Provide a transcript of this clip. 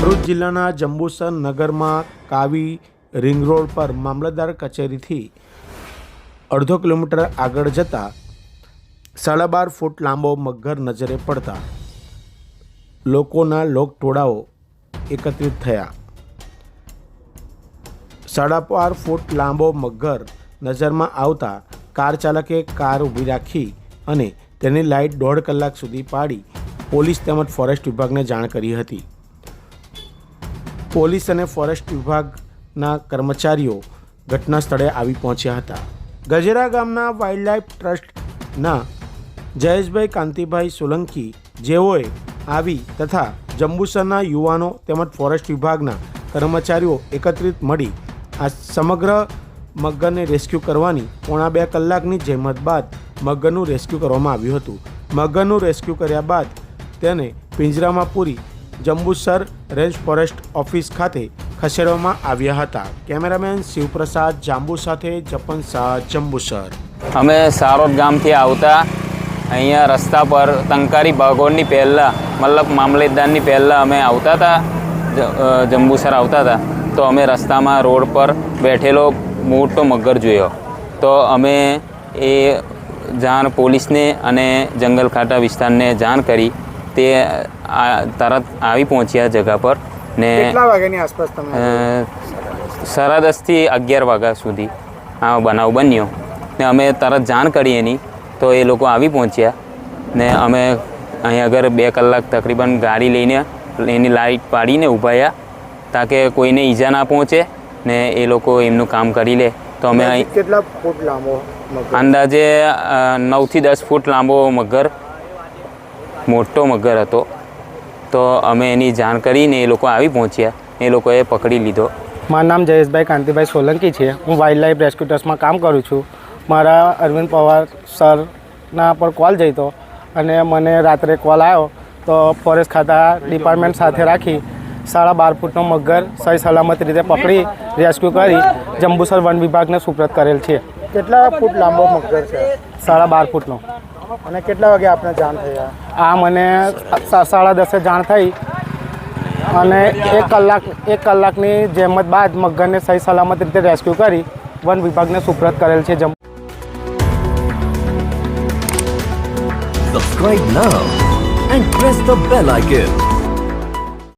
જિલ્લાના જંબુસર નગરમાં કાવી ring road પર મામલતદાર કચેરીથી અડધો કિલોમીટર આગળ જતાં સાડા બાર ફૂટ લાંબો મગર નજરે પડતા લોકોના લોકટોળાઓ એકત્રિત થયા. સાડા બાર ફૂટ લાંબો મગર નજરમાં આવતા કાર ચાલકે કાર ઊભી રાખી અને તેની લાઇટ દોઢ કલાક સુધી પાડી પોલીસ તેમજ ફોરેસ્ટ વિભાગને જાણ કરી હતી. પોલીસ અને ફોરેસ્ટ વિભાગના કર્મચારીઓ ઘટના સ્થળે આવી પહોંચ્યા હતા. ગજેરા ગામના વાઇલ્ડલાઇફ ટ્રસ્ટના જયેશભાઈ કાંતિભાઈ સોલંકી જેઓએ આવી તથા જંબુસરના યુવાનો તેમજ ફોરેસ્ટ વિભાગના કર્મચારીઓ એકત્રિત મળી આ સમગ્ર મગરને રેસ્ક્યુ કરવાની પોણા બે કલાકની જહેમત બાદ મગરનું રેસ્ક્યુ કરવામાં આવ્યું હતું. મગરનું રેસ્ક્યુ કર્યા બાદ તેને પિંજરામાં પૂરી જંબુસર રેન્જ ફોરેસ્ટ ઓફિસ ખાતે ખસેડવામાં આવ્યા હતા. કેમેરામેન શિવપ્રસાદ જાંબુ સાથે જપન શાહ, જંબુસર. અમે સારોદ ગામથી આવતા અહીંયા રસ્તા પર તંકારી ભાગોળની પહેલાં મતલબ મામલતદારની પહેલાં અમે આવતા હતા જંબુસર આવતા હતા. તો અમે રસ્તામાં રોડ પર બેઠેલો મોટો મગર જોયો. તો અમે એ જાણ પોલીસને અને જંગલ ખાતા વિસ્તારને જાણ કરી તે તરત આવી પહોંચ્યા જગા પર ને કેટલા વાગ્યાની આસપાસ તમે સાડા દસથી અગિયાર વાગ્યા સુધી આ બનાવ બન્યો. ને અમે તરત જાણ કરી એની તો એ લોકો આવી પહોંચ્યા. ને અમે અહીં આગળ બે કલાક તકરીબન ગાડી લઈને એની લાઇટ પાડીને ઊભાયા તાકે કોઈને ઈજા ના પહોંચે ને એ લોકો એમનું કામ કરી લે. તો અમે અહીં કેટલા ફૂટ લાંબો અંદાજે નવથી દસ ફૂટ લાંબો મગર મોટો મગર હતો. તો અમે એની જાણ કરીને એ લોકો આવી પહોંચ્યા. એ લોકોએ પકડી લીધો. મારું નામ જયેશભાઈ કાંતિભાઈ સોલંકી છે. હું વાઇલ્ડ લાઈફ રેસ્ક્યુ ટ્રસ્ટમાં કામ કરું છું. મારા અરવિંદ પવાર સરના પર કોલ જઈતો અને મને રાત્રે કોલ આવ્યો તો ફોરેસ્ટ ખાતા ડિપાર્ટમેન્ટ સાથે રાખી સાડા બાર ફૂટનો મગર સહી સલામત રીતે પકડી રેસ્ક્યુ કરી જંબુસર વન વિભાગને સુપ્રત કરેલ છે. કેટલા ફૂટ લાંબો મગર છે? સાડા બાર ફૂટનો. અને કેટલા વાગે આપણે જાણ થઈ આ મને સા- સાડા દસે જાણ થઈ અને એક કલાક એક કલાકની જહેમત બાદ મગરને સહી સલામત રીતે રેસ્ક્યુ કરી વન વિભાગને સુપ્રત કરેલ છે Jammu subscribe now and press the bell icon.